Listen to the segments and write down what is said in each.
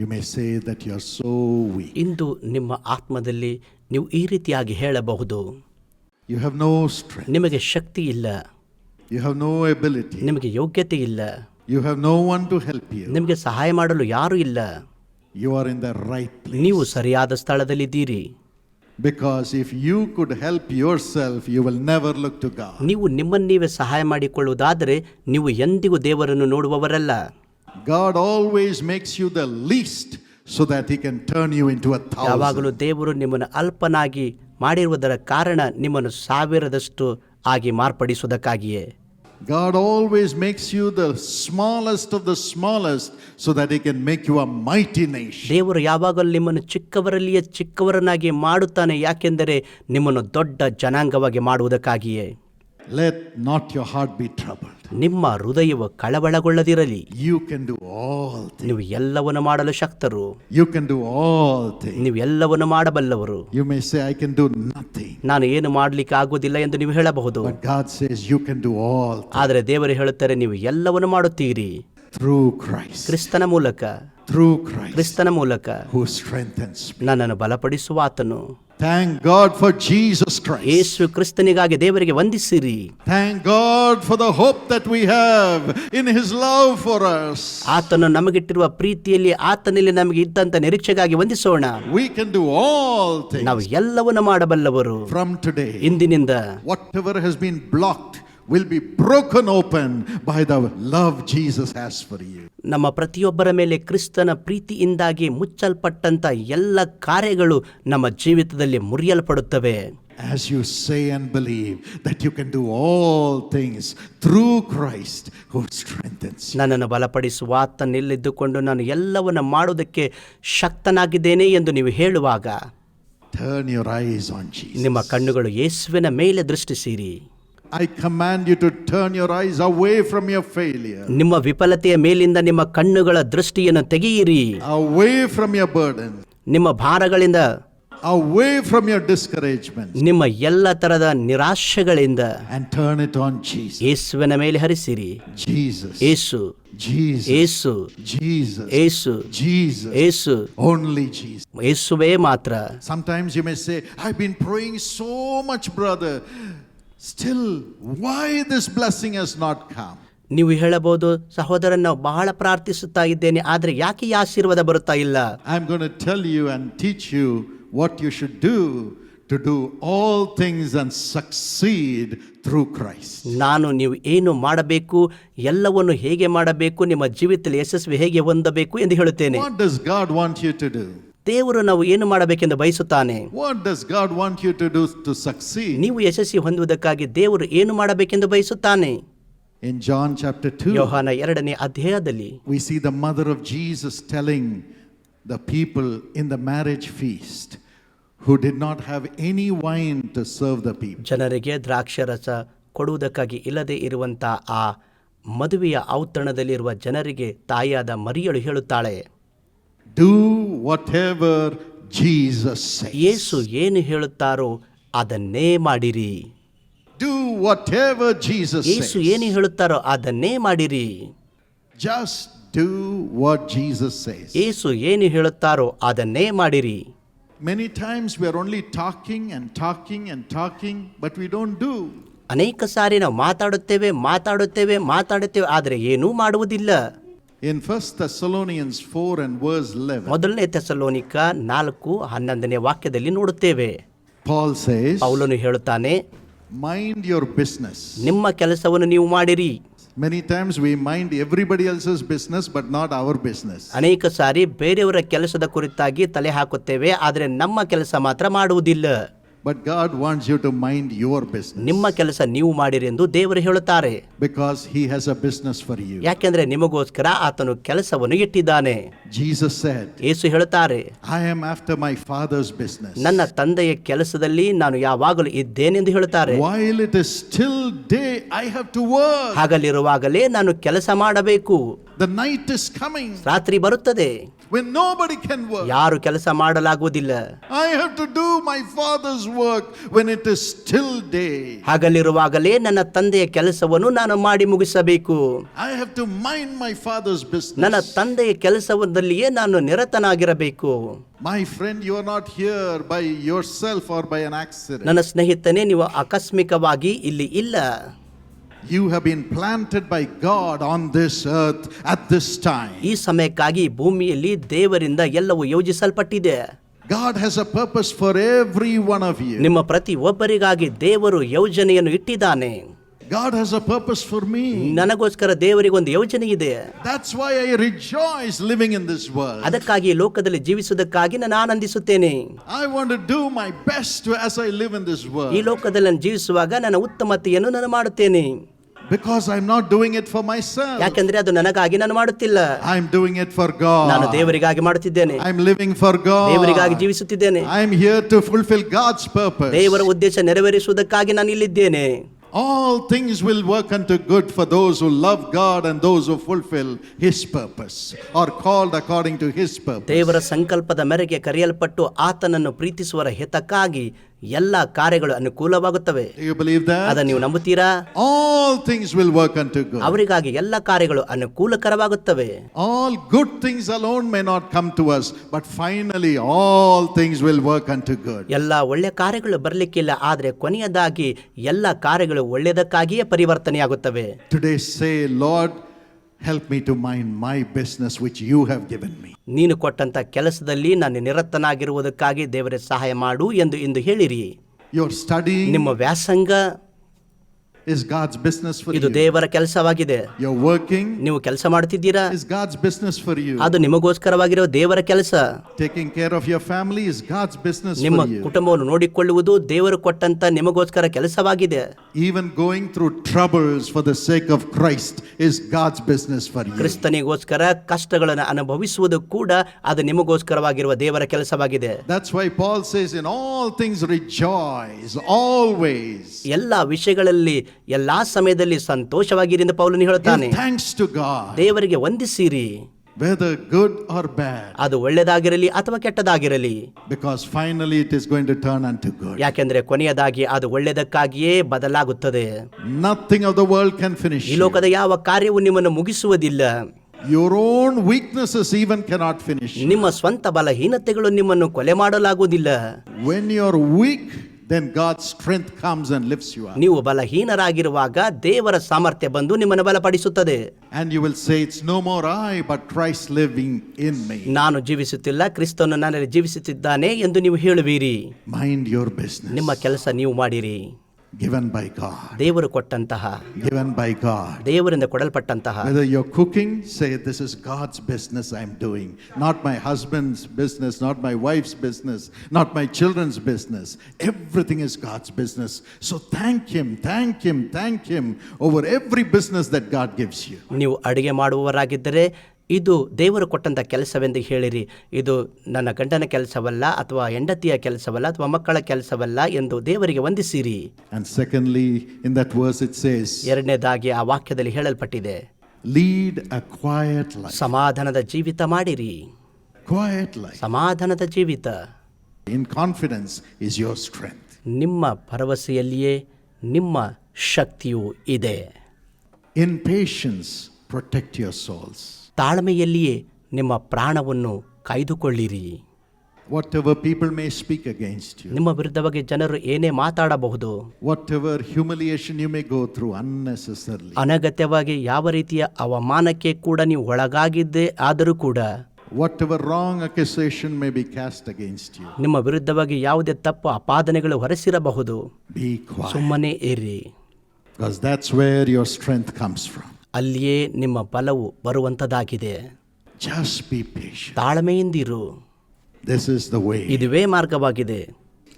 You may say that you are so weak ಇಂದು ನಿಮ್ಮ ಆತ್ಮದಲ್ಲಿ ನೀವು ಈ ರೀತಿಯಾಗಿ ಹೇಳಬಹುದು. ಯು ಹ್ಯಾವ್ ನೋ ಸ್ಟ್ರೆಂಥ್ ನಿಮಗೆ ಶಕ್ತಿ ಇಲ್ಲ. ಯು ಹ್ಯಾವ್ ನೋ ಎಬಿಲಿಟಿ ನಿಮಗೆ ಯೋಗ್ಯತೆ ಇಲ್ಲ. You have no one to help you ನಿಮಗೆ ಸಹಾಯ ಮಾಡಲು ಯಾರು ಇಲ್ಲ. You are in the right place ನೀವು ಸರಿಯಾದ ಸ್ಥಳದಲ್ಲಿದ್ದೀರಿ. Because if you could help yourself you will never look to God ನೀವು ನಿಮ್ಮನ್ನು ನೀವೇ ಸಹಾಯ ಮಾಡಿಕೊಳ್ಳುವುದಾದರೆ ನೀವು ಎಂದಿಗೂ ದೇವರನ್ನು ನೋಡುವವರಲ್ಲ. God always makes you the least so that He can turn you into a thousand. ಯಾವಾಗಲೂ ದೇವರು ನಿಮ್ಮನ್ನು ಅಲ್ಪನಾಗಿ ಮಾಡಿರುವುದರ ಕಾರಣ ನಿಮ್ಮನ್ನು ಸಾವಿರದಷ್ಟು ಆಗಿ ಮಾರ್ಪಡಿಸುವುದಕ್ಕಾಗಿಯೇ God always makes you the smallest of the smallest so that He can make you a mighty nation. ದೇವರು ಯಾವಾಗಲೂ ನಿಮ್ಮನ್ನು ಚಿಕ್ಕವರಲ್ಲಿಯೇ ಚಿಕ್ಕವರನ್ನಾಗಿ ಮಾಡುತ್ತಾನೆ ಯಾಕೆಂದರೆ ನಿಮ್ಮನ್ನು ದೊಡ್ಡ ಜನಾಂಗವಾಗಿ ಮಾಡುವುದಕ್ಕಾಗಿಯೇ Let not your heart be troubled. ನಿಮ್ಮ ಹೃದಯವು ಕಳವಳಗೊಳ್ಳದಿರಲಿ. You can do all things. ನೀವು ಎಲ್ಲವನ್ನು ಮಾಡಲು ಶಕ್ತರು. You can do all things. ನೀವು ಎಲ್ಲವನ್ನು ಮಾಡಬಲ್ಲವರು. You may say I can do nothing ನಾನು ಏನು ಮಾಡಲಿಕ್ಕೆ ಆಗುವುದಿಲ್ಲ ಎಂದು ನೀವು ಹೇಳಬಹುದು. But God says, You can do all things. ಆದರೆ ದೇವರು ಹೇಳುತ್ತಾರೆ ನೀವು ಎಲ್ಲವನ್ನು ಮಾಡುತ್ತೀರಿ. ಥ್ರೂ ಕ್ರೈಸ್ಟ್ ಕ್ರಿಸ್ತನ ಮೂಲಕ. Through Christ ಕ್ರಿಸ್ತನ ಮೂಲಕ who strengthens me. ನನ್ನನ್ನು ಬಲಪಡಿಸುವ ಆತನು Thank God for Jesus Christ. ಯೇಸು ಕ್ರಿಸ್ತನಿಗಾಗಿ ದೇವರಿಗೆ ವಂದಿಸಿರಿ Thank God for the hope that we have in His love for us. ಆತನು ನಮಗಿಟ್ಟಿರುವ ಪ್ರೀತಿಯಲ್ಲಿ ಆತನಲ್ಲಿ ನಮಗೆ ಇದ್ದಂತ ನಿರೀಕ್ಷೆಗಾಗಿ ವಂದಿಸೋಣ We can do all things ನಾವು ಎಲ್ಲವನ್ನು ಮಾಡಬಲ್ಲವರು from today. ಇಂದಿನಿಂದ Whatever has been blocked will be broken open by the love Jesus has for you. ನಮ್ಮ ಪ್ರತಿಯೊಬ್ಬರ ಮೇಲೆ ಕ್ರಿಸ್ತನ ಪ್ರೀತಿಯಿಂದಾಗಿ ಮುಚ್ಚಲ್ಪಟ್ಟಂಥ ಎಲ್ಲ ಕಾರ್ಯಗಳು ನಮ್ಮ ಜೀವಿತದಲ್ಲಿ ಮುರಿಯಲ್ಪಡುತ್ತವೆ As you say and believe that you can do all things through Christ who strengthens. ನನ್ನನ್ನು ಬಲಪಡಿಸುವ ಆತನಲ್ಲಿದ್ದುಕೊಂಡು ನಾನು ಎಲ್ಲವನ್ನು ಮಾಡುವುದಕ್ಕೆ ಶಕ್ತನಾಗಿದ್ದೇನೆ ಎಂದು ನೀವು ಹೇಳುವಾಗ Turn your eyes on Jesus. ನಿಮ್ಮ ಕಣ್ಣುಗಳು ಯೇಸುವಿನ ಮೇಲೆ ದೃಷ್ಟಿಸಿರಿ I command you to turn your eyes away from your failure, ನಿಮ್ಮ ವಿಫಲತೆಯ ಮೇಲಿಂದ ನಿಮ್ಮ ಕಣ್ಣುಗಳ ದೃಷ್ಟಿಯನ್ನು ತೆಗೆಯಿರಿ away from your burden, ನಿಮ್ಮ ಭಾರಗಳಿಂದ away from your discouragement, ನಿಮ್ಮ ಎಲ್ಲ ತರದ ನಿರಾಶೆಗಳಿಂದ and turn it on Jesus. ಯೇಸುವಿನ ಮೇಲೆ ಹರಿಸಿರಿ Jesus. ಏಸು Jesus. ಏಸು Jesus. ಏಸು Jesus. ಏಸು Only Jesus. ಏಸುವೇ ಮಾತ್ರ Sometimes you may say, I've been praying so much, brother. Still, why this blessing has not come? ನೀವು ಹೇಳಬಹುದು ಸಹೋದರನ ನಾವು ಬಹಳ ಪ್ರಾರ್ಥಿಸುತ್ತಾ ಇದ್ದೇನೆ ಆದರೆ ಯಾಕೆ ಈ ಆಶೀರ್ವಾದ ಬರುತ್ತಾ ಇಲ್ಲ I going to tell you and teach you what you should do to do all things and succeed through Christ. ನಾನು ನೀವು ಏನು ಮಾಡಬೇಕು ಎಲ್ಲವನ್ನು ಹೇಗೆ ಮಾಡಬೇಕು ನಿಮ್ಮ ಜೀವಿತದಲ್ಲಿ ಯಶಸ್ವಿ ಹೇಗೆ ಹೊಂದಬೇಕು ಎಂದು ಹೇಳುತ್ತೇನೆ What does God want you to do? ದೇವರು ನಾವು ಏನು ಮಾಡಬೇಕೆಂದು ಬಯಸುತ್ತಾನೆ What does God want you to do to succeed? ನೀವು ಯಶಸ್ವಿ ಹೊಂದುವುದಕ್ಕಾಗಿ ದೇವರು ಏನು ಮಾಡಬೇಕೆಂದು ಬಯಸುತ್ತಾನೆ In John chapter 2, ಯೋಹಾನ ಎರಡನೇ ಅಧ್ಯಾಯದಲ್ಲಿ we see the mother of Jesus telling the people in the marriage feast who did not have any wine to serve the people. ಜನರಿಗೆ ದ್ರಾಕ್ಷರಸ ಕೊಡುವುದಕ್ಕಾಗಿ ಇಲ್ಲದೆ ಇರುವಂತಹ ಆ ಮದುವೆಯ ಔತಣದಲ್ಲಿರುವ ಜನರಿಗೆ ತಾಯಿಯಾದ ಮರಿಯಳು ಹೇಳುತ್ತಾಳೆ Do whatever Jesus says. ಯೇಸು ಏನು ಹೇಳುತ್ತಾರೋ ಅದನ್ನೇ ಮಾಡಿರಿ ಡೂ ವಾಟ್ ಎವರ್ Jesus ಯೇಸು. ಏನು ಹೇಳುತ್ತಾರೋ ಅದನ್ನೇ ಮಾಡಿರಿ Just do what Jesus says. ಯೇಸು ಏನು ಹೇಳುತ್ತಾರೋ ಅದನ್ನೇ ಮಾಡಿರಿ Many times we are only talking and talking and talking, but we don't do. ಅನೇಕ ಸಾರಿ ನಾವು ಮಾತಾಡುತ್ತೇವೆ ಮಾತಾಡುತ್ತೇವೆ ಮಾತಾಡುತ್ತೇವೆ ಆದರೆ ಏನೂ ಮಾಡುವುದಿಲ್ಲ In 1 Thessalonians 4 and verse 11, ಮೊದಲನೇ ತೆಸಲೋನಿಕ ನಾಲ್ಕು ಹನ್ನೊಂದನೇ ವಾಕ್ಯದಲ್ಲಿ ನೋಡುತ್ತೇವೆ Paul says, ಪೌಲನು ಹೇಳುತ್ತಾನೆ Mind your business. ನಿಮ್ಮ ಕೆಲಸವನ್ನು ನೀವು ಮಾಡಿರಿ Many times we mind everybody else's business, but not our business. ಅನೇಕ ಸಾರಿ ಬೇರೆಯವರ ಕೆಲಸದ ಕುರಿತಾಗಿ ತಲೆ ಹಾಕುತ್ತೇವೆ ಆದರೆ ನಮ್ಮ ಕೆಲಸ ಮಾತ್ರ ಮಾಡುವುದಿಲ್ಲ but God wants you to mind your business ನಿಮ್ಮ ಕೆಲಸ ನೀವು ಮಾಡಿರಿ ಎಂದು ದೇವರು ಹೇಳುತ್ತಾರೆ. Because he has a business for you ಯಾಕೆಂದ್ರೆ ನಿಮಗೋಸ್ಕರ ಆತನು ಕೆಲಸವನ್ನು ಇಟ್ಟಿದ್ದಾನೆ. ಜೀಸಸ್ ಸೆಡ್ ಯೇಸು ಹೇಳುತ್ತಾರೆ I am after my father's business ನನ್ನ ತಂದೆಯ ಕೆಲಸದಲ್ಲಿ ನಾನು ಯಾವಾಗಲೂ ಇದ್ದೇನೆ ಎಂದು ಹೇಳುತ್ತಾರೆ. While it is still day I have to work ಹಾಗಲಿರುವಾಗಲೇ ನಾನು ಕೆಲಸ ಮಾಡಬೇಕು. The night is coming ರಾತ್ರಿ ಬರುತ್ತದೆ when nobody can work. ಯಾರು ಕೆಲಸ ಮಾಡಲಾಗುವುದಿಲ್ಲ I have to do my father's work when it is still day. ಹಾಗಲ್ಲಿರುವಾಗಲೇ ನನ್ನ ತಂದೆಯ ಕೆಲಸವನ್ನು ನಾನು ಮಾಡಿ ಮುಗಿಸಬೇಕು I have to mind my father's ನನ್ನ business. ತಂದೆಯ ಕೆಲಸದಲ್ಲಿಯೇ ನಾನು ನಿರತನಾಗಿರಬೇಕು My friend, you are not here by yourself or by an accident. ನನ್ನ ಸ್ನೇಹಿತನೇ ನೀವು ಆಕಸ್ಮಿಕವಾಗಿ ಇಲ್ಲಿ ಇಲ್ಲ You have been planted by God on this earth at this time ಈ ಸಮಯಕ್ಕಾಗಿ ಭೂಮಿಯಲ್ಲಿ ದೇವರಿಂದ ಎಲ್ಲವೂ ಯೋಜಿಸಲ್ಪಟ್ಟಿದೆ. God has a purpose for every one of you. ನಿಮ್ಮ ಪ್ರತಿ ಒಬ್ಬರಿಗಾಗಿ ದೇವರು ಯೋಜನೆಯನ್ನು ಇಟ್ಟಿದ್ದಾನೆ. God has a purpose for me. ನನಗೋಸ್ಕರ ದೇವರಿಗೆ ಒಂದು ಯೋಜನೆ ಇದೆ That's why I rejoice living in this world. ಅದಕ್ಕಾಗಿ ಈ ಲೋಕದಲ್ಲಿ ಜೀವಿಸುವುದಕ್ಕಾಗಿ ನಾನು ಆನಂದಿಸುತ್ತೇನೆ I want to do my best to, as I live in this ಈ world ಲೋಕದಲ್ಲಿ ನಾನು ಜೀವಿಸುವಾಗ ನನ್ನ ಉತ್ತಮತೆಯನ್ನು ನಾನು ಮಾಡುತ್ತೇನೆ because I'm not doing it for myself. ಯಾಕೆಂದ್ರೆ ಅದು ನನಗಾಗಿ ನಾನು ಮಾಡುತ್ತಿಲ್ಲ I'm doing it for ನಾನು God. ದೇವರಿಗಾಗಿ ಮಾಡುತ್ತಿದ್ದೇನೆ I'm living for ದೇವರಿಗಾಗಿ God. ಜೀವಿಸುತ್ತಿದ್ದೇನೆ I'm here to fulfill God's purpose. ದೇವರ ಉದ್ದೇಶ ನೆರವೇರಿಸುವುದಕ್ಕಾಗಿ ನಾನು ಇಲ್ಲಿದ್ದೇನೆ All things will work unto good for those who love God and those who fulfill His purpose or called according to His purpose. ದೇವರ ಸಂಕಲ್ಪದ ಮೇರೆಗೆ ಕರೆಯಲ್ಪಟ್ಟು ಆತನನ್ನು ಪ್ರೀತಿಸುವರ ಹಿತಕ್ಕಾಗಿ ಎಲ್ಲ ಕಾರ್ಯಗಳು ಅನುಕೂಲವಾಗುತ್ತವೆ. ಅದನ್ನ ನೀವು ನಂಬುತ್ತೀರಾ? ಆಲ್ ತಿಂಗ್ಸ್ ವಿಲ್ ವರ್ಕ್ ಅಂತ ಅವರಿಗಾಗಿ ಎಲ್ಲ ಕಾರ್ಯಗಳು ಅನುಕೂಲಕರವಾಗುತ್ತವೆ. All good things alone may not come to us but finally all things will work ಅಂತದ್ದು ಎಲ್ಲ ಒಳ್ಳೆ ಕಾರ್ಯಗಳು ಬರಲಿಕ್ಕಿಲ್ಲ ಆದರೆ ಕೊನೆಯದಾಗಿ ಎಲ್ಲ ಕಾರ್ಯಗಳು ಒಳ್ಳೆಯದಕ್ಕಾಗಿಯೇ ಪರಿವರ್ತನೆಯಾಗುತ್ತವೆ. Today say help me to mind my business which you have given me ನೀನು ಕೊಟ್ಟಂತ ಕೆಲಸದಲ್ಲಿ ನಾನು ನಿರತನಾಗಿರುವುದಕ್ಕಾಗಿ ದೇವರೇ ಸಹಾಯ ಮಾಡು ಎಂದು ಇಂದು ಹೇಳಿರಿ. ಯುವರ್ ಸ್ಟಡಿ ನಿಮ್ಮ ವ್ಯಾಸಂಗ is God's business for ಇದು you. ದೇವರ ಕೆಲಸವಾಗಿದೆ Your working ನೀವು ಕೆಲಸ ಮಾಡುತ್ತಿದ್ದೀರಾ is God's business for you. ಅದು ನಿಮಗೋಸ್ಕರವಾಗಿರೋ ದೇವರ ಕೆಲಸ Taking care of your family is God's business ನಿಮ್ಮ for you. ಕುಟುಂಬವನ್ನು ನೋಡಿಕೊಳ್ಳುವುದು ದೇವರು ಕೊಟ್ಟಂತ ನಿಮಗೋಸ್ಕರ ಕೆಲಸವಾಗಿದೆ Even going through troubles for the sake of Christ is God's business for you. ಕ್ರಿಸ್ತನಿಗೋಸ್ಕರ ಕಷ್ಟಗಳನ್ನು ಅನುಭವಿಸುವುದು ಕೂಡ ಅದು ನಿಮಗೋಸ್ಕರವಾಗಿರುವ ದೇವರ ಕೆಲಸವಾಗಿದೆ That's why Paul says, In all things rejoice, always. ಎಲ್ಲ ವಿಷಯಗಳಲ್ಲಿ ಎಲ್ಲ ಸಮಯದಲ್ಲಿ ಸಂತೋಷವಾಗಿ ಇರುವ ಪೌಲನು ಹೇಳುತ್ತಾನೆ. ಥ್ಯಾಂಕ್ಸ್ ಟು ಗಾಡ್ ದೇವರಿಗೆ ವಂದಿಸಿರಿ. ಬೇðə ಗುಡ್ ಆರ್ ಬ್ಯಾಡ್ ಅದು ಒಳ್ಳೆಯದಾಗಿರಲಿ ಅಥವಾ ಕೆಟ್ಟದಾಗಿರಲಿ. Because finally it is going to turn and to good ಯಾಕೆಂದ್ರೆ ಕೊನಿಯದಾಗಿ ಅದು ಒಳ್ಳೆಯದಕ್ಕಾಗಿಯೇ ಬದಲಾಗುತ್ತದೆ. Nothing of the world can finish ಈ ಲೋಕದ ಯಾವ ಕಾರ್ಯವೂ ನಿಮ್ಮನ್ನು ಮುಗಿಸುವುದಿಲ್ಲ. Your own weakness even can not finish ನಿಮ್ಮ ಸ್ವಂತ ಬಲಹೀನತೆಗಳು ನಿಮ್ಮನ್ನು ಕೊಲೆಮಾಡಲಾಗುವುದಿಲ್ಲ when you are weak then God's strength comes and lifts you up. ನೀವು ಬಲಹೀನರಾಗಿರುವಾಗ ದೇವರ ಸಾಮರ್ಥ್ಯ ಬಂದು ನಿಮ್ಮನ್ನು ಬಲಪಡಿಸುತ್ತದೆ And you will say, It's no more I, but Christ living in me. ನಾನು ಜೀವಿಸುತ್ತಿಲ್ಲ ಕ್ರಿಸ್ತನು ನನ್ನಲ್ಲಿ ಜೀವಿಸುತ್ತಿದ್ದಾನೆ ಎಂದು ನೀವು ಹೇಳುವಿರಿ Mind your business. ನಿಮ್ಮ ಕೆಲಸ ನೀವು ಮಾಡಿರಿ Given by God. ದೇವರು ಕೊಟ್ಟಂತಹ Given by God. ದೇವರಿಂದ ಕೊಡಲ್ಪಟ್ಟಂತಹ Whether you're cooking, say, This is God's business I'm doing. Not my husband's business, not my wife's business, not my children's business. Everything is God's business. So thank Him, thank Him, thank Him over every business that God gives you. ನೀವು ಅಡಿಗೆ ಮಾಡುವವರಾಗಿದ್ದರೆ ಇದು ದೇವರು ಕೊಟ್ಟಂಥ ಕೆಲಸವೆಂದು ಹೇಳಿರಿ ಇದು ನನ್ನ ಗಂಡನ ಕೆಲಸವಲ್ಲ ಅಥವಾ ಹೆಂಡತಿಯ ಕೆಲಸವಲ್ಲ ಅಥವಾ ಮಕ್ಕಳ ಕೆಲಸವಲ್ಲ ಎಂದು ದೇವರಿಗೆ ವಂದಿಸಿರಿ And secondly, in that verse it says, ಎರಡನೇದಾಗಿ ಆ ವಾಕ್ಯದಲ್ಲಿ ಹೇಳಲ್ಪಟ್ಟಿದೆ ಲೀಡ್ a quiet life. ಸಮಾಧಾನದ ಜೀವಿತ ಮಾಡಿರಿ Quiet life. ಸಮಾಧಾನದ ಜೀವಿತ in confidence is your strength. ನಿಮ್ಮ ಭರವಸೆಯಲ್ಲಿಯೇ ನಿಮ್ಮ ಶಕ್ತಿಯು ಇದೆ in patience protect your souls. ತಾಳ್ಮೆಯಲ್ಲಿಯೇ ನಿಮ್ಮ ಪ್ರಾಣವನ್ನು ಕಾಯ್ದುಕೊಳ್ಳಿರಿ. Whatever people may speak against you ನಿಮ್ಮ ವಿರುದ್ಧವಾಗಿ ಜನರು ಏನೇ ಮಾತಾಡಬಹುದು. Whatever humiliation you may go through unnecessary ಅನಗತ್ಯವಾಗಿ ಯಾವ ರೀತಿಯ ಅವಮಾನಕ್ಕೆ ಕೂಡ ನೀವು ಒಳಗಾಗಿದ್ದೆ ಆದರೂ ಕೂಡ whatever wrong accusation may be cast against you ನಿಮ್ಮ ವಿರುದ್ಧವಾಗಿ ಯಾವುದೇ ತಪ್ಪು ಅಪಾದನೆಗಳು ಹೊರಸಿರಬಹುದು. ಬಿ ಕ್ವಾಯ್ ಸುಮ್ಮನೆ ಇರಿ. Because that's where your strength comes from ಅಲ್ಲಿಯೇ ನಿಮ್ಮ ಫಲವು ಬರುವಂಥದ್ದಾಗಿದೆ Just be patient. ತಾಳ್ಮೆಯಿಂದಿರು This is the way ಇದುವೇ ಮಾರ್ಗವಾಗಿದೆ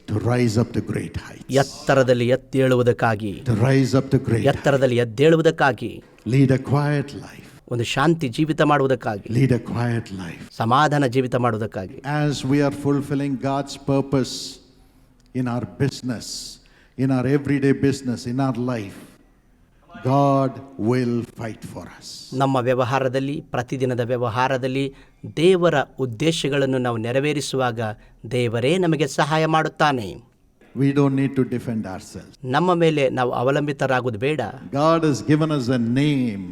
to rise up to great heights. ಎತ್ತರದಲ್ಲಿ ಎದ್ದೇಳುವುದಕ್ಕಾಗಿ To rise up to great heights. ಎತ್ತರದಲ್ಲಿ ಎದ್ದೇಳುವುದಕ್ಕಾಗಿ Lead a quiet life. ಒಂದು ಶಾಂತಿ ಜೀವಿತ ಮಾಡುವುದಕ್ಕಾಗಿ Lead a quiet life. ಸಮಾಧಾನ ಜೀವಿತ ಮಾಡುವುದಕ್ಕಾಗಿ As we are fulfilling God's purpose in our business, in our everyday business, in our life, God will fight for us. ನಮ್ಮ ವ್ಯವಹಾರದಲ್ಲಿ ಪ್ರತಿದಿನದ ವ್ಯವಹಾರದಲ್ಲಿ ದೇವರ ಉದ್ದೇಶಗಳನ್ನು ನಾವು ನೆರವೇರಿಸುವಾಗ ದೇವರೇ ನಮಗೆ ಸಹಾಯ ಮಾಡುತ್ತಾನೆ We don't need to defend ourselves. ನಮ್ಮ ಮೇಲೆ ನಾವು ಅವಲಂಬಿತರಾಗುವುದು ಬೇಡ God has given us a name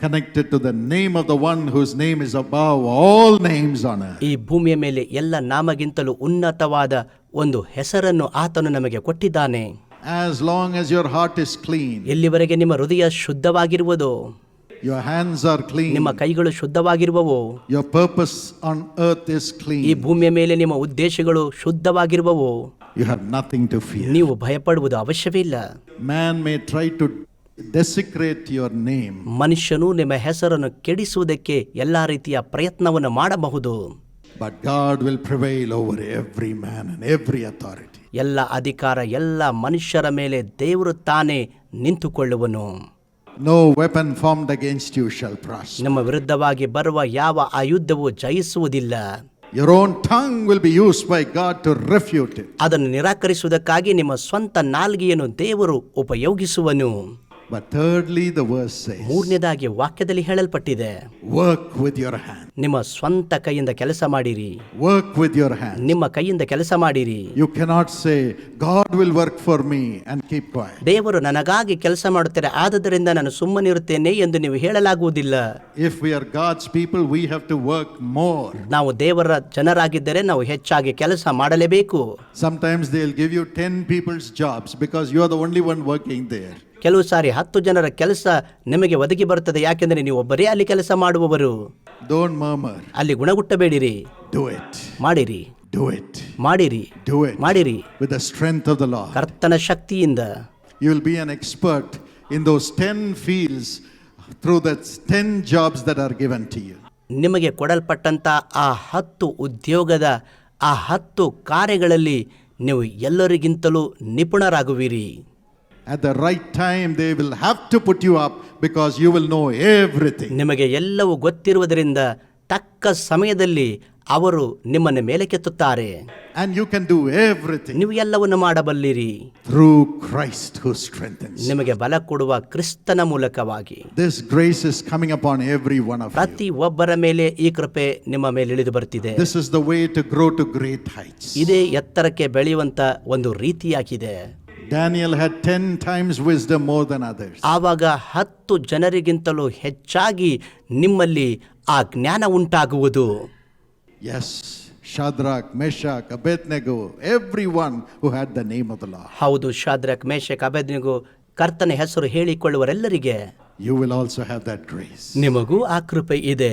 connected to the name of the one whose name is above all names on earth. ಈ ಭೂಮಿಯ ಮೇಲೆ ಎಲ್ಲ ನಾಮಗಿಂತಲೂ ಉನ್ನತವಾದ ಒಂದು ಹೆಸರನ್ನು ಆತನು ನಮಗೆ ಕೊಟ್ಟಿದ್ದಾನೆ As long as your heart is clean, ಎಲ್ಲಿವರೆಗೆ ನಿಮ್ಮ ಹೃದಯ ಶುದ್ಧವಾಗಿರುವುದು your hands are ನಿಮ್ಮ clean, ಕೈಗಳು ಶುದ್ಧವಾಗಿರುವವು your purpose on earth is ಈ clean, ಭೂಮಿಯ ಮೇಲೆ ನಿಮ್ಮ ಉದ್ದೇಶಗಳು ಶುದ್ಧವಾಗಿರುವವು you have nothing to fear. ನೀವು ಭಯಪಡುವುದು ಅವಶ್ಯವಿಲ್ಲ Man may try to desecrate your name, ಮನುಷ್ಯನು ನಿಮ್ಮ ಹೆಸರನ್ನು ಕೆಡಿಸುವುದಕ್ಕೆ ಎಲ್ಲ ರೀತಿಯ ಪ್ರಯತ್ನವನ್ನು ಮಾಡಬಹುದು but God will prevail over every man and every authority ಎಲ್ಲ ಅಧಿಕಾರ ಎಲ್ಲ ಮನುಷ್ಯರ ಮೇಲೆ ದೇವರು ತಾನೇ ನಿಂತುಕೊಳ್ಳುವನು. No weapon formed against you shall prosper ನಮ್ಮ ವಿರುದ್ಧವಾಗಿ ಬರುವ ಯಾವ ಆಯುಧವೂ ಜಯಿಸುವುದಿಲ್ಲ. Your own tongue will be use by God to refute ಅದನ್ನು ನಿರಾಕರಿಸುವುದಕ್ಕಾಗಿ ನಿಮ್ಮ ಸ್ವಂತ ನಾಲ್ಗೆಯನ್ನು ದೇವರು ಉಪಯೋಗಿಸುವನು. ಮೂರನೇದಾಗಿ ವಾಕ್ಯದಲ್ಲಿ ಹೇಳಲ್ಪಟ್ಟಿದೆ. ವರ್ಕ್ ವಿತ್ ಯೋರ್ ಹ್ಯಾಂಡ್ ನಿಮ್ಮ ಸ್ವಂತ ಕೈಯಿಂದ ಕೆಲಸ ಮಾಡಿರಿ. ವರ್ಕ್ ವಿತ್ ಯೋರ್ ಹ್ಯಾಂಡ್ ನಿಮ್ಮ ಕೈಯಿಂದ ಕೆಲಸ ಮಾಡಿರಿ. You cannot say God will work for me and keep quiet ದೇವರು ನನಗಾಗಿ ಕೆಲಸ ಮಾಡುತ್ತಾರೆ ಆದ್ದರಿಂದ ನಾನು ಸುಮ್ಮನಿರುತ್ತೇನೆ ಎಂದು ನೀವು ಹೇಳಲಾಗುವುದಿಲ್ಲ. If we are God's people we have to work more ನಾವು ದೇವರ ಜನರಾಗಿದ್ದರೆ ನಾವು ಹೆಚ್ಚಾಗಿ ಕೆಲಸ ಮಾಡಲೇಬೇಕು. Sometimes they will give you 10 people's jobs because you are the only one working there ಕೆಲವು ಸಾರಿ ಹತ್ತು ಜನರ ಕೆಲಸ ನಿಮಗೆ ಒದಗಿ ಬರುತ್ತದೆ ಯಾಕೆಂದರೆ ನೀವು ಒಬ್ಬರೇ ಅಲ್ಲಿ ಕೆಲಸ ಮಾಡುವವರು. ಅಲ್ಲಿ ಗುಣಗುಟ್ಟಬೇಡಿರಿ ಇಟ್ ಮಾಡಿರಿ. ಮಾಡಿರಿ. ಮಾಡಿರಿ with the strength of Lord. ಕರ್ತನ ಶಕ್ತಿಯಿಂದ you will be an expert in those 10 fields through the 10 that are given to you. ನಿಮಗೆ ಕೊಡಲ್ಪಟ್ಟಂಥ ಆ ಹತ್ತು ಉದ್ಯೋಗದ ಆ ಹತ್ತು ಕಾರ್ಯಗಳಲ್ಲಿ ನೀವು ಎಲ್ಲರಿಗಿಂತಲೂ ನಿಪುಣರಾಗುವಿರಿ At the right time, they will have to put you up because you will know everything. ನಿಮಗೆ ಎಲ್ಲವೂ ಗೊತ್ತಿರುವುದರಿಂದ ತಕ್ಕ ಸಮಯದಲ್ಲಿ ಅವರು ನಿಮ್ಮನ್ನು ಮೇಲೆ ಕೆತ್ತುತ್ತಾರೆ And you can do everything ನೀವು ಎಲ್ಲವನ್ನು ಮಾಡಬಲ್ಲಿರಿ through Christ who strengthens. you. ನಿಮಗೆ ಬಲ ಕೊಡುವ ಕ್ರಿಸ್ತನ ಮೂಲಕವಾಗಿ This grace is coming upon every one of you. ಪ್ರತಿ ಒಬ್ಬರ ಮೇಲೆ ಈ ಕೃಪೆ ನಿಮ್ಮ ಮೇಲೆ ಇಳಿದು ಬರ್ತಿದೆ This is the way to grow to great heights. ಇದೇ ಎತ್ತರಕ್ಕೆ ಬೆಳೆಯುವಂತ ಒಂದು ರೀತಿಯಾಗಿದೆ Daniel had 10 times wisdom more than others. ಆವಾಗ ಹತ್ತು ಜನರಿಗಿಂತಲೂ ಹೆಚ್ಚಾಗಿ ನಿಮ್ಮಲ್ಲಿ ಆ ಜ್ಞಾನ ಉಂಟಾಗುವುದು Yes, Shadrach, Meshach, Abednego, everyone who had the name of the Lord. ಹೌದು ಶಾದ್ರಕ್ ಮೇಷಕ್ ಅಬೇದ್ನಿಗೂ ಕರ್ತನ ಹೆಸರು ಹೇಳಿಕೊಳ್ಳುವರೆಲ್ಲರಿಗೆ You will also have that grace. ನಿಮಗೂ ಆ ಕೃಪೆ ಇದೆ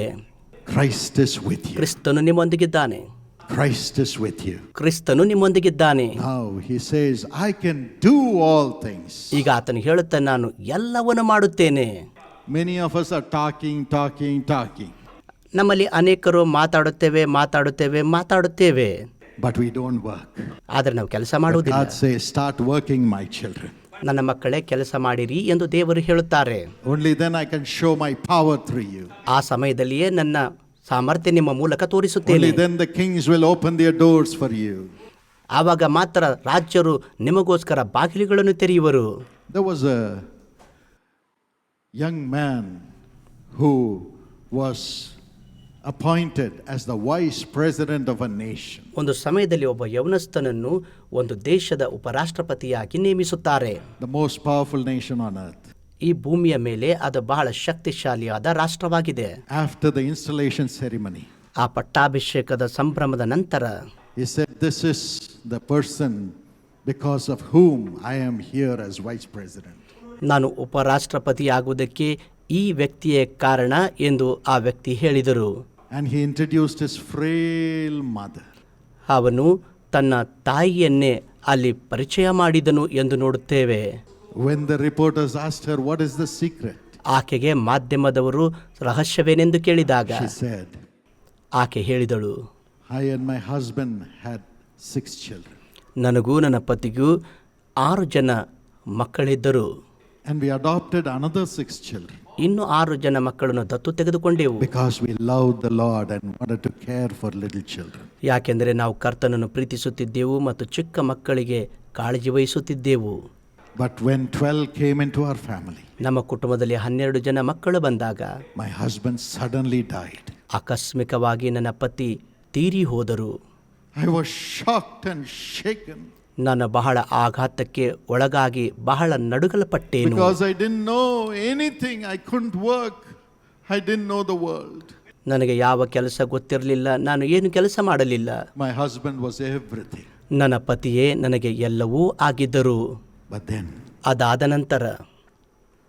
Christ is with you. ಕ್ರಿಸ್ತನು ನಿಮ್ಮೊಂದಿಗಿದ್ದಾನೆ Christ is with you. ಕ್ರಿಸ್ತನು ನಿಮ್ಮೊಂದಿಗಿದ್ದಾನೆ Now he says, I can do all things. ಈಗ ಆತನು ಹೇಳುತ್ತಾನೆ ನಾನು ಎಲ್ಲವನ್ನು ಮಾಡುತ್ತೇನೆ Many of us are talking, talking, talking, ನಮ್ಮಲ್ಲಿ ಅನೇಕರು ಮಾತಾಡುತ್ತೇವೆ ಮಾತಾಡುತ್ತೇವೆ ಮಾತಾಡುತ್ತೇವೆ but we don't work. ಆದರೆ ನಾವು ಕೆಲಸ ಮಾಡುವುದಿಲ್ಲ God says, Start working, my children. ನನ್ನ ಮಕ್ಕಳೇ ಕೆಲಸ ಮಾಡಿರಿ ಎಂದು ದೇವರು ಹೇಳುತ್ತಾರೆ Only then I can show my power through you. ಆ ಸಮಯದಲ್ಲಿಯೇ ನನ್ನ ಸಾಮರ್ಥ್ಯ ನಿಮ್ಮ ಮೂಲಕ ತೋರಿಸುತ್ತೇನೆ. Kings will open their doors for you ಆವಾಗ ಮಾತ್ರ ರಾಜ್ಯರು ನಿಮಗೋಸ್ಕರ ಬಾಗಿಲುಗಳನ್ನು ತೆರೆಯುವರು. Young man who was appointed as the vice president of a nation ಒಂದು ಸಮಯದಲ್ಲಿ ಒಬ್ಬ ಯೌನಸ್ಥನನ್ನು ಒಂದು ದೇಶದ ಉಪರಾಷ್ಟ್ರಪತಿಯಾಗಿ ನೇಮಿಸುತ್ತಾರೆ. The most powerful nation on earth ಈ ಭೂಮಿಯ ಮೇಲೆ ಅದು ಬಹಳ ಶಕ್ತಿಶಾಲಿಯಾದ ರಾಷ್ಟ್ರವಾಗಿದೆ. ಆಫ್ಟರ್ ದ ಇನ್ಸ್ಟಾಲೇಷನ್ ಸೆರೆಮನಿ ಆ ಪಟ್ಟಾಭಿಷೇಕದ ಸಂಭ್ರಮದ ನಂತರ is this is the person because of whom I am here as vice president ನಾನು ಉಪರಾಷ್ಟ್ರಪತಿ ಆಗುವುದಕ್ಕೆ ಈ ವ್ಯಕ್ತಿಯೇ ಕಾರಣ ಎಂದು ಆ ವ್ಯಕ್ತಿ ಹೇಳಿದರು. And he introduced his frail mother ಅವನು ತನ್ನ ತಾಯಿಯನ್ನೇ ಅಲ್ಲಿ ಪರಿಚಯ ಮಾಡಿದನು ಎಂದು ನೋಡುತ್ತೇವೆ. When the reporters asked her what is the secret ಆಕೆಗೆ ಮಾಧ್ಯಮದವರು ರಹಸ್ಯವೇನೆಂದು ಕೇಳಿದಾಗ ಆಕೆ ಹೇಳಿದಳು I and my husband had six children ನನಗೂ ನನ್ನ ಪತಿಗೂ ಆರು ಜನ ಮಕ್ಕಳಿದ್ದರು. And we adopted another six children ಇನ್ನು ಆರು ಜನ ಮಕ್ಕಳನ್ನು ದತ್ತು ತೆಗೆದುಕೊಂಡೆವು. Because we love the Lord and wanted to care for little children ಯಾಕೆಂದರೆ ನಾವು ಕರ್ತನನ್ನು ಪ್ರೀತಿಸುತ್ತಿದ್ದೆವು ಮತ್ತು ಚಿಕ್ಕ ಮಕ್ಕಳಿಗೆ ಕಾಳಜಿ ವಹಿಸುತ್ತಿದ್ದೆವು. But when 12 came into our family, ನಮ್ಮ ಕುಟುಂಬದಲ್ಲಿ ಹನ್ನೆರಡು ಜನ ಮಕ್ಕಳು ಬಂದಾಗ my husband suddenly died. ಆಕಸ್ಮಿಕವಾಗಿ ನನ್ನ ಪತಿ ತೀರಿ ಹೋದರು I was shocked and shaken ನಾನು ಬಹಳ ಆಘಾತಕ್ಕೆ ಒಳಗಾಗಿ ಬಹಳ ನಡುಗಲ್ಪಟ್ಟೇನು because I didn't know anything. I couldn't work. I didn't know the world. ನನಗೆ ಯಾವ ಕೆಲಸ ಗೊತ್ತಿರಲಿಲ್ಲ ನಾನು ಏನು ಕೆಲಸ ಮಾಡಲಿಲ್ಲ My husband was everything. ನನ್ನ ಪತಿಯೇ ನನಗೆ ಎಲ್ಲವೂ ಆಗಿದ್ದರು But then, ಅದಾದ ನಂತರ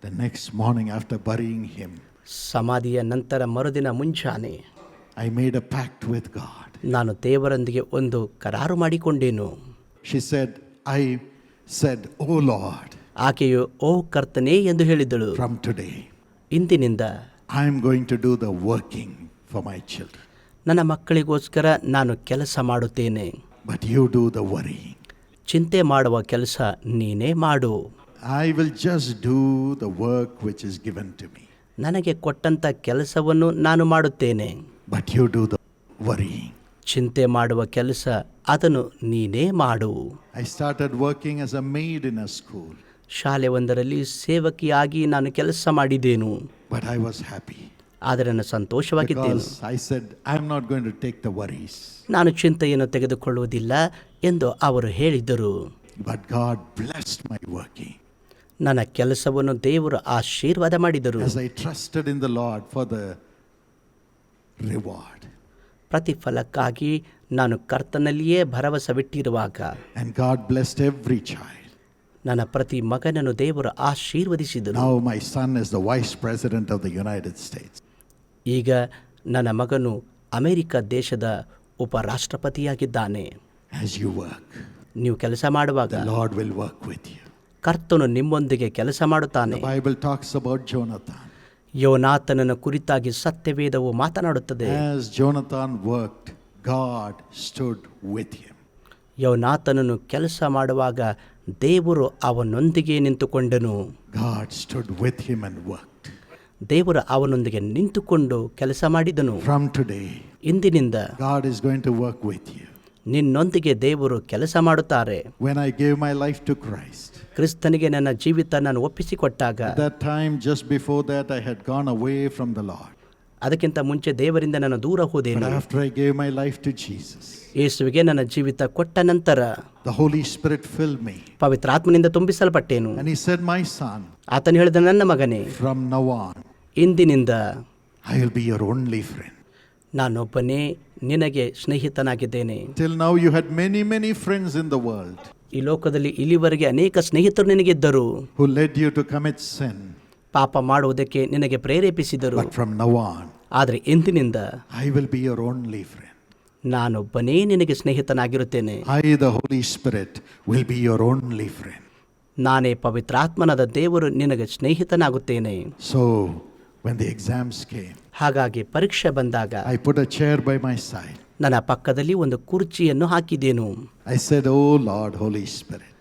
the next morning after burying him, ಸಮಾಧಿಯ ನಂತರ ಮರುದಿನ ಮುಂಜಾನೆ I made a pact with God. ನಾನು ದೇವರೊಂದಿಗೆ ಒಂದು ಕರಾರು ಮಾಡಿಕೊಂಡೇನು She said, I said, Oh Lord, ಆಕೆಯು ಓ ಕರ್ತನೇ ಎಂದು ಹೇಳಿದಳು from today, ಇಂದಿನಿಂದ am going to do the working for my children. ನನ್ನ ಮಕ್ಕಳಿಗೋಸ್ಕರ ನಾನು ಕೆಲಸ ಮಾಡುತ್ತೇನೆ But you do the worrying. ಚಿಂತೆ ಮಾಡುವ ಕೆಲಸ ನೀನೇ ಮಾಡು. I will just do the work which is given to me ನನಗೆ ಕೊಟ್ಟಂಥ ಕೆಲಸವನ್ನು ನಾನು ಮಾಡುತ್ತೇನೆ. But you do the worry ಚಿಂತೆ ಮಾಡುವ ಕೆಲಸ ಅದನ್ನು ನೀನೇ ಮಾಡು. I started working as a maid in a school ಶಾಲೆ ಒಂದರಲ್ಲಿ ಸೇವಕಿಯಾಗಿ ನಾನು ಕೆಲಸ ಮಾಡಿದ್ದೇನು. But I was happy. ಆದರೆ ನಾನು ಸಂತೋಷವಾಗಿದ್ದೇನೆ ಐ. ನಾನು ಚಿಂತೆಯನ್ನು ತೆಗೆದುಕೊಳ್ಳುವುದಿಲ್ಲ ಎಂದು ಅವರು ಹೇಳಿದ್ದರು God blessed my working ನನ್ನ ಕೆಲಸವನ್ನು ದೇವರು ಆಶೀರ್ವಾದ ಮಾಡಿದರು the Lord for the reward. ಪ್ರತಿಫಲಕ್ಕಾಗಿ ನಾನು ಕರ್ತನಲ್ಲಿಯೇ And God blessed every child. ನನ್ನ ಪ್ರತಿ ಮಗನನ್ನು ದೇವರು ಆಶೀರ್ವದಿಸಿದರು son is the vice president of the United States. ಈಗ ನನ್ನ ಮಗನು ಅಮೆರಿಕ ದೇಶದ ಉಪರಾಷ್ಟ್ರಪತಿಯಾಗಿದ್ದಾನೆ As you work, ನೀವು ಕೆಲಸ ಮಾಡುವಾಗ will work with you. ಕರ್ತನು ನಿಮ್ಮೊಂದಿಗೆ ಕೆಲಸ ಮಾಡುತ್ತಾನೆ Bible talks about Jonathan. ಯೋನಾಥನನ ಕುರಿತಾಗಿ ಸತ್ಯವೇದವು ಮಾತನಾಡುತ್ತದೆ As Jonathan worked, God stood with him. ಯೋನಾಥನನ್ನು ಕೆಲಸ ಮಾಡುವಾಗ ದೇವರು ಅವನೊಂದಿಗೆ ನಿಂತುಕೊಂಡನು God stood with him and worked. ದೇವರು ಅವನೊಂದಿಗೆ ನಿಂತುಕೊಂಡು ಕೆಲಸ ಮಾಡಿದನು. ಫ್ರಮ್ ಟುಡೇ ಇಂದಿನಿಂದ God is going to work with you ನಿನ್ನೊಂದಿಗೆ ದೇವರು ಕೆಲಸ ಮಾಡುತ್ತಾರೆ. When I gave my life to Christ ಕ್ರಿಸ್ತನಿಗೆ ನನ್ನ ಜೀವಿತ ನಾನು ಒಪ್ಪಿಸಿಕೊಟ್ಟಾಗ that time just before that I had gone away from the Lord. ಅದಕ್ಕಿಂತ ಮುಂಚೆ ದೇವರಿಂದ ನಾನು ದೂರ ಹೋದೇನು. After I gave my life to Jesus ಯೇಸುವಿಗೆ ನನ್ನ ಜೀವಿತ ಕೊಟ್ಟ ನಂತರ the Holy Spirit filled Pavithra ಪವಿತ್ರಾತ್ಮನಿಂದ ತುಂಬಿಸಲ್ಪಟ್ಟೇನು. And He said, My son, ಆತನು ಹೇಳಿದ ನನ್ನ ಮಗನೇ ಫ್ರಮ್ now on, ಇಂದಿನಿಂದ I will be your only friend. ನಾನೊಬ್ಬನೇ ನಿನಗೆ ಸ್ನೇಹಿತನಾಗಿದ್ದೇನೆ Till now, you had many, many friends in the world ಈ ಲೋಕದಲ್ಲಿ ಇಲ್ಲಿವರೆಗೆ ಅನೇಕ ಸ್ನೇಹಿತರು ನಿನಗಿದ್ದರು who led you to commit sin. ಪಾಪ ಮಾಡುವುದಕ್ಕೆ ನಿನಗೆ ಪ್ರೇರೇಪಿಸಿದರು But from now on, ಆದರೆ ಇಂದಿನಿಂದ I will be your only friend. ನಾನೊಬ್ಬನೇ ನಿನಗೆ ಸ್ನೇಹಿತನಾಗಿರುತ್ತೇನೆ I, the Holy Spirit, will be your only friend. ನಾನೇ ಪವಿತ್ರಾತ್ಮನಾದ ದೇವರು ನಿನಗೆ ಸ್ನೇಹಿತನಾಗುತ್ತೇನೆ So, when the exams came, ಹಾಗಾಗಿ ಪರೀಕ್ಷೆ ಬಂದಾಗ I put a chair by my side. ನನ್ನ ಪಕ್ಕದಲ್ಲಿ ಒಂದು ಕುರ್ಚಿಯನ್ನು ಹಾಕಿದೆನು I said, Oh Lord, Holy Spirit,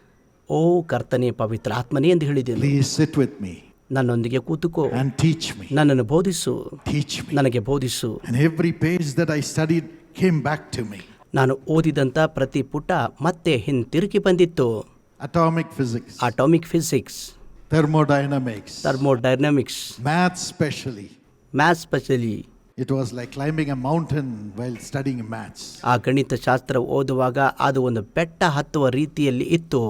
ಓ ಕರ್ತನೆ ಪವಿತ್ರಾತ್ಮನೇ ಎಂದು ಹೇಳಿದೆನು please sit with me ನನ್ನೊಂದಿಗೆ ಕೂತುಕೋ and teach me. ನನ್ನನ್ನು ಬೋಧಿಸು Teach me. ನನಗೆ ಬೋಧಿಸು And every page that I studied came back to me. ನಾನು ಓದಿದಂಥ ಪ್ರತಿ ಪುಟ ಮತ್ತೆ ಹಿಂತಿರುಗಿ ಬಂದಿತ್ತು Atomic physics, atomic physics thermodynamics, thermodynamics, math, specially. math specially. It was like climbing a mountain while studying maths. ಆ ಗಣಿತ ಶಾಸ್ತ್ರ ಓದುವಾಗ ಅದು ಒಂದು ಬೆಟ್ಟ ಹತ್ತುವ ರೀತಿಯಲ್ಲಿ ಇತ್ತು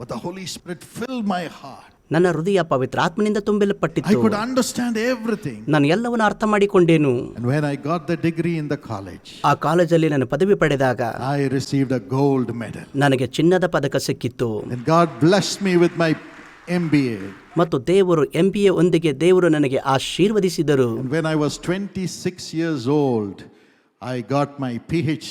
But the Holy Spirit filled my heart. ನನ್ನ ಹೃದಯ pattittu I ತುಂಬಲ್ಪಟ್ಟಿತ್ತು could understand everything. ನಾನು ಎಲ್ಲವನ್ನು ಅರ್ಥ ಮಾಡಿಕೊಂಡೇನು And when I got the degree in the college, ಆ ಕಾಲೇಜಲ್ಲಿ ನಾನು ಪದವಿ ಪಡೆದಾಗ I received a gold medal. ನನಗೆ ಚಿನ್ನದ ಪದಕ ಸಿಕ್ಕಿತ್ತು And God blessed me with my. ಮತ್ತು ದೇವರು ಎಂ ಬಿ ಎ ಒಂದಿಗೆ ದೇವರು ನನಗೆ ಆಶೀರ್ವದಿಸಿದರು And when I was 26 years old, I got my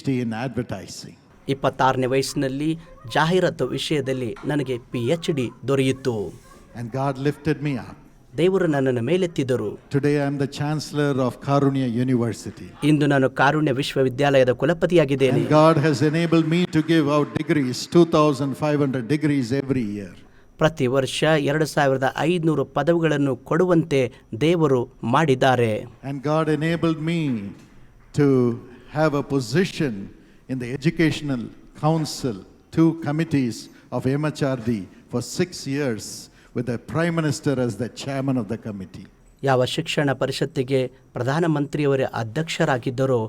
D in advertising ಇಪ್ಪತ್ತಾರನೇ ವಯಸ್ಸಿನಲ್ಲಿ ಜಾಹೀರಾತು ವಿಷಯದಲ್ಲಿ ನನಗೆ ಪಿ ಎಚ್ ಡಿ ದೊರೆಯಿತು And God lifted me up. ದೇವರು ನನ್ನನ್ನು ಮೇಲೆತ್ತಿದರು Today I am the chancellor of Karunya University. ಇಂದು ನಾನು ಕಾರುಣ್ಯ ವಿಶ್ವವಿದ್ಯಾಲಯದ ಕುಲಪತಿಯಾಗಿದ್ದೇನೆ God has enabled me to give out degrees, 2,500 degrees every year. ಪ್ರತಿ ವರ್ಷ ಎರಡು ಸಾವಿರದ ಐದುನೂರು ಪದವಿಗಳನ್ನು ಕೊಡುವಂತೆ ದೇವರು ಮಾಡಿದ್ದಾರೆ. And God enable me to have a position in the educational council to committees of ಹೆಮ್ಮಚಾರ್ the for six years with the prime minister as the of the committee ಯಾವ ಶಿಕ್ಷಣ ಪರಿಷತ್ತಿಗೆ ಪ್ರಧಾನ ಮಂತ್ರಿಯವರೇ ಅಧ್ಯಕ್ಷರಾಗಿದ್ದರೋ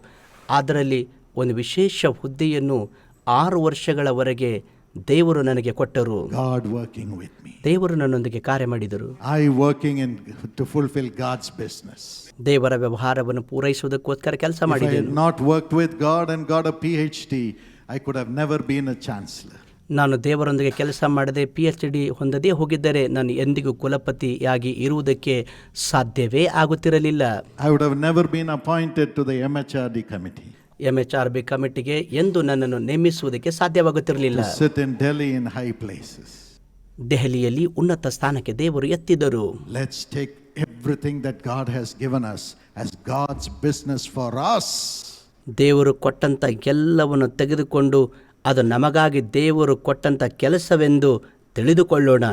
ಅದರಲ್ಲಿ ಒಂದು ವಿಶೇಷ ಹುದ್ದೆಯನ್ನು ಆರು ವರ್ಷಗಳವರೆಗೆ ದೇವರು ನನಗೆ ಕೊಟ್ಟರು God working with me. ದೇವರು ನನ್ನೊಂದಿಗೆ ಕಾರ್ಯ ಮಾಡಿದರು I working in to fulfill God's business. ದೇವರ ವ್ಯವಹಾರವನ್ನು ಪೂರೈಸುವುದಕ್ಕೋಸ್ಕರ ಕೆಲಸ If I had with not worked with God and got a PhD, I could have never been a chancellor. ನಾನು ದೇವರೊಂದಿಗೆ ಕೆಲಸ ಮಾಡದೆ ಪಿ ಎಚ್ ಡಿ ಹೊಂದದೇ ಹೋಗಿದ್ದರೆ ನಾನು ಎಂದಿಗೂ ಕುಲಪತಿಯಾಗಿ ಇರುವುದಕ್ಕೆ ಸಾಧ್ಯವೇ ಆಗುತ್ತಿರಲಿಲ್ಲ I would have never been appointed to the MHRD committee. M H R D ಕಮಿಟಿಗೆ ಎಂದು ನನ್ನನ್ನು ನೇಮಿಸುವುದಕ್ಕೆ ಸಾಧ್ಯವಾಗುತ್ತಿರಲಿಲ್ಲ To sit in Delhi in high places. ದೆಹಲಿಯಲ್ಲಿ ಉನ್ನತ ಸ್ಥಾನಕ್ಕೆ ದೇವರು ಎತ್ತಿದರು Let's take everything that God has given us as God's business for us. ದೇವರು ಕೊಟ್ಟಂಥ ಎಲ್ಲವನ್ನು ತೆಗೆದುಕೊಂಡು ಅದು ನಮಗಾಗಿ ದೇವರು ಕೊಟ್ಟಂಥ ಕೆಲಸವೆಂದು ತಿಳಿದುಕೊಳ್ಳೋಣ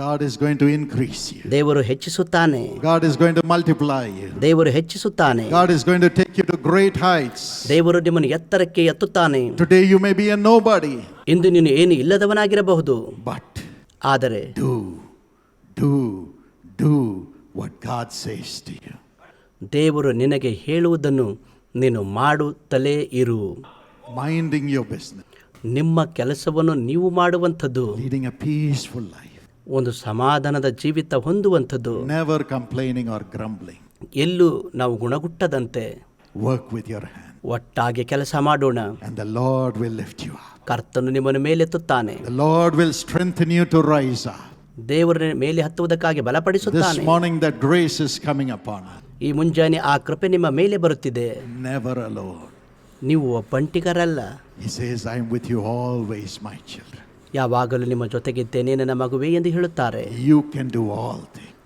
God is going to increase you. ದೇವರು ಹೆಚ್ಚಿಸುತ್ತಾನೆ God is going to multiply you. ದೇವರು ಹೆಚ್ಚಿಸುತ್ತಾನೆ God is going to take you to great heights. ದೇವರು ನಿಮ್ಮನ್ನು ಎತ್ತರಕ್ಕೆ ಎತ್ತುತ್ತಾನೆ Today you may be a nobody, ಇಂದು ನೀನು ಏನು ಇಲ್ಲದವನಾಗಿರಬಹುದು but ಆದರೆ do, do, do what God says to you. ದೇವರು ನಿನಗೆ ಹೇಳುವುದನ್ನು ನೀನು ಮಾಡುತ್ತಲೇ ಇರು Minding your business, ನಿಮ್ಮ ಕೆಲಸವನ್ನು ನೀವು ಮಾಡುವಂಥದ್ದು leading a peaceful life, ಒಂದು ಸಮಾಧಾನದ ಜೀವಿತ ಹೊಂದುವಂಥದ್ದು never complaining or grumbling. ಎಲ್ಲೂ ನಾವು ಗುಣಗುಟ್ಟದಂತೆ Work with your hand, ಒಟ್ಟಾಗಿ ಕೆಲಸ ಮಾಡೋಣ and the Lord will lift you up. ಕರ್ತನು ನಿಮ್ಮನ್ನು ಮೇಲೆತ್ತುತ್ತಾನೆ The Lord will strengthen you to rise up. ದೇವರ ಮೇಲೆ ಹತ್ತುವುದಕ್ಕಾಗಿ This ಬಲಪಡಿಸುತ್ತಾನೆ morning, that grace is coming upon us. ಈ ಮುಂಜಾನೆ ಆ ಕೃಪೆ ನಿಮ್ಮ ಮೇಲೆ ಬರುತ್ತಿದೆ Never alone. ನೀವು ಒಬ್ಬಂಟಿಗರಲ್ಲ with you always my children ಯಾವಾಗಲೂ ನಿಮ್ಮ ಜೊತೆಗಿದ್ದೇನೆ ನನ್ನ ಮಗುವೆ ಎಂದು ಹೇಳುತ್ತಾರೆ. ಯು ಕ್ಯಾನ್ ಡೂ ಆಲ್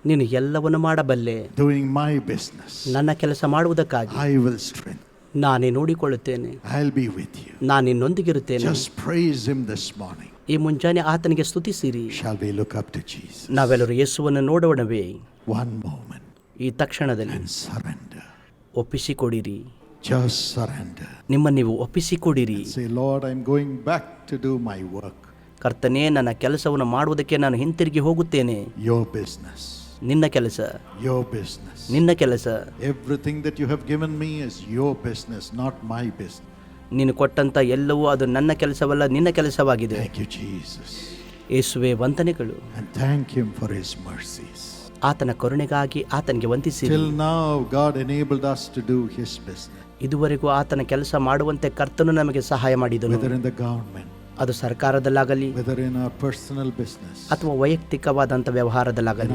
ನೀನು ಎಲ್ಲವನ್ನು ಮಾಡಬಲ್ಲೆ. ಡೂಯಿಂಗ್ ಮೈ ಬಿಸ್ನೆಸ್ ನನ್ನ ಕೆಲಸ ಮಾಡುವುದಕ್ಕಾಗಿ. ಐ ವಿಲ್ ಸ್ಟ್ರೆಂತ್ ನಾನೇ ನೋಡಿಕೊಳ್ಳುತ್ತೇನೆ. ಐಲ್ ಬಿ ವಿತ್ ಯು ನಾನು ನಿನ್ನೊಂದಿಗಿರುತ್ತೇನೆ. Just praise him this morning ಈ ಮುಂಜಾನೆ ಆತನಿಗೆ ಸ್ತುತಿಸಿರಿ. Shall be look up to Jesus ನಾವೆಲ್ಲರೂ ಯೇಸುವನ್ನ ನೋಡೋಣವೇ. ಒನ್ ಮೂಮೆಂಟ್ ಈ ತಕ್ಷಣದಲ್ಲಿ ಸರೆಂಡರ್ ಒಪ್ಪಿಸಿಕೊಡಿರಿ. Just surrender. ನಿಮ್ಮ ನೀವು ಒಪ್ಪಿಸಿಕೊಡಿರಿ Say, Lord, I'm going back to do my work, ಕರ್ತನೇ ನನ್ನ ಕೆಲಸವನ್ನು ಮಾಡುವುದಕ್ಕೆ ನಾನು ಹಿಂತಿರುಗಿ ಹೋಗುತ್ತೇನೆ your business, ನಿನ್ನ ಕೆಲಸ your business. ನಿನ್ನ ಕೆಲಸ Everything that you have given me is your business, not my business. ನೀನು ಕೊಟ್ಟಂತ ಎಲ್ಲವೂ ಅದು ನನ್ನ ಕೆಲಸವಲ್ಲ ನಿನ್ನ ಕೆಲಸವಾಗಿದೆ Thank you, Jesus. ಯೇಸುವೆ ವಂದನೆಗಳು And thank Him for His mercies. ಆತನ ಕರುಣೆಗಾಗಿ ಆತನಿಗೆ ವಂದಿಸಿರಿ Till now, God enabled us to do His business, ಇದುವರೆಗೂ ಆತನ ಕೆಲಸ ಮಾಡುವಂತೆ ಕರ್ತನು ನಮಗೆ ಸಹಾಯ ಮಾಡಿದನು. ಅದು ಸರ್ಕಾರದಲ್ಲಾಗಲಿ whether ಬಿಸ್ನೆಸ್ ಅಥವಾ ವೈಯಕ್ತಿಕವಾದಂಥ ವ್ಯವಹಾರದಲ್ಲಾಗಲಿ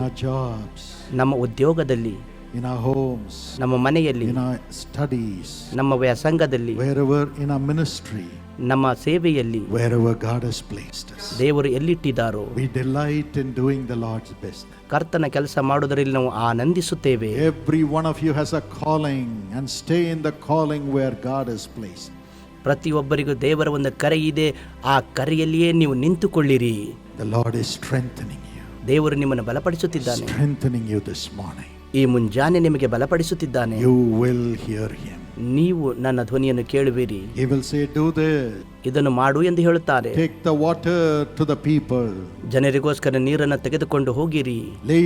ನಮ್ಮ ಉದ್ಯೋಗದಲ್ಲಿ homes, ನಮ್ಮ ಮನೆಯಲ್ಲಿ studies, ನಮ್ಮ ವ್ಯಾಸಂಗದಲ್ಲಿ ministry, ನಮ್ಮ ಸೇವೆಯಲ್ಲಿ wherever God has placed us. ದೇವರು ಎಲ್ಲಿಟ್ಟಿದ್ದಾರೋ We delight in doing the Lord's business. ಕರ್ತನ ಕೆಲಸ ಮಾಡುವುದರಲ್ಲಿ ನಾವು ಆನಂದಿಸುತ್ತೇವೆ Every one of you has a calling and stay in the calling where God has placed. ಪ್ರತಿಯೊಬ್ಬರಿಗೂ ದೇವರ ಒಂದು ಕರೆ ಇದೆ ಆ ಕರೆಯಲ್ಲಿಯೇ ನೀವು ನಿಂತುಕೊಳ್ಳಿರಿ The Lord is strengthening you, ದೇವರು ನಿಮ್ಮನ್ನು ಬಲಪಡಿಸುತ್ತಿದ್ದಾನೆ strengthening you this morning. ಈ ಮುಂಜಾನೆ ನಿಮಗೆ ಬಲಪಡಿಸುತ್ತಿದ್ದಾನೆ You will hear Him. ನೀವು ನನ್ನ ಧ್ವನಿಯನ್ನು ಕೇಳುವಿರಿ. ವಿಲ್ ಇದನ್ನು ಮಾಡು ಎಂದು ಹೇಳುತ್ತಾರೆ. ಜನರಿಗೋಸ್ಕರ ವಾಟರ್ ಟು ದ ಪೀಪಲ್ ನೀರನ್ನು ತೆಗೆದುಕೊಂಡು ಹೋಗಿರಿ. ಲೇ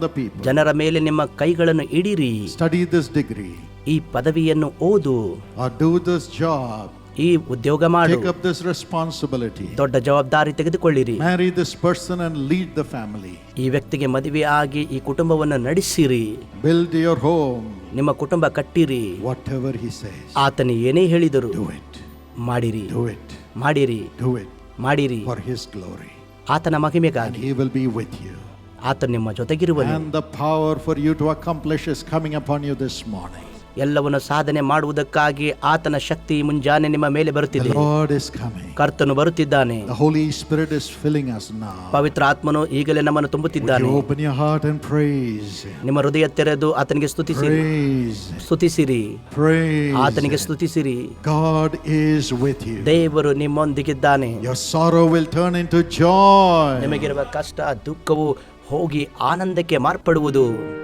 ದ ಜನರ ಮೇಲೆ ನಿಮ್ಮ ಕೈಗಳನ್ನು ಇಡಿರಿ. ಸ್ಟಡಿ ದಿಸ್ ಡಿಗ್ರಿ ಈ ಪದವಿಯನ್ನು ಓದು. ಡೂ ದಿಸ್ ಜಾಬ್ ಈ ಉದ್ಯೋಗ ಮಾಡು Take up this responsibility. ದೊಡ್ಡ ಜವಾಬ್ದಾರಿ ತೆಗೆದುಕೊಳ್ಳಿರಿ Marry this person and lead the family. ಈ ವ್ಯಕ್ತಿಗೆ ಮದುವೆ ಆಗಿ ಈ ಕುಟುಂಬವನ್ನು ನಡೆಸಿರಿ Build your home. ನಿಮ್ಮ ಕುಟುಂಬ ಕಟ್ಟಿರಿ Whatever He says, ಆತನು ಏನೇ ಹೇಳಿದರು do it. ಮಾಡಿರಿ Do it. ಮಾಡಿರಿ Do it ಮಾಡಿರಿ for His glory. ಆತನ And ಮಹಿಮೆಗಾಗಿ He will be with you. ಆತನು ನಿಮ್ಮ ಜೊತೆಗಿರುವನು And the power for you to accomplish is coming upon you this morning. ಎಲ್ಲವನ್ನು ಸಾಧನೆ ಮಾಡುವುದಕ್ಕಾಗಿ ಆತನ ಶಕ್ತಿ ಮುಂಜಾನೆ ನಿಮ್ಮ ಮೇಲೆ ಬರುತ್ತಿದೆ. ಕರ್ತನು ಬರುತ್ತಿದ್ದಾನೆ. ಹೋಲಿ now. ಪವಿತ್ರ ಆತ್ಮನು ಈಗಲೇ ನಮ್ಮನ್ನು ತುಂಬುತ್ತಿದ್ದಾನೆ. ನಿಮ್ಮ ಹೃದಯ ತೆರೆದು ಆತನಿಗೆ ಸ್ತುತಿಸಿರಿ. ಸ್ತುತಿಸಿರಿ. ಆತನಿಗೆ. ಸ್ತುತಿಸಿರಿ. ಗಾಡ್ ಈಸ್ ವಿತ್ ಯು ದೇವರು ನಿಮ್ಮೊಂದಿಗಿದ್ದಾನೆ. Sorrow will turn into joy. ನಿಮಗಿರುವ ಕಷ್ಟ ದುಃಖವು ಹೋಗಿ ಆನಂದಕ್ಕೆ ಮಾರ್ಪಡುವುದು.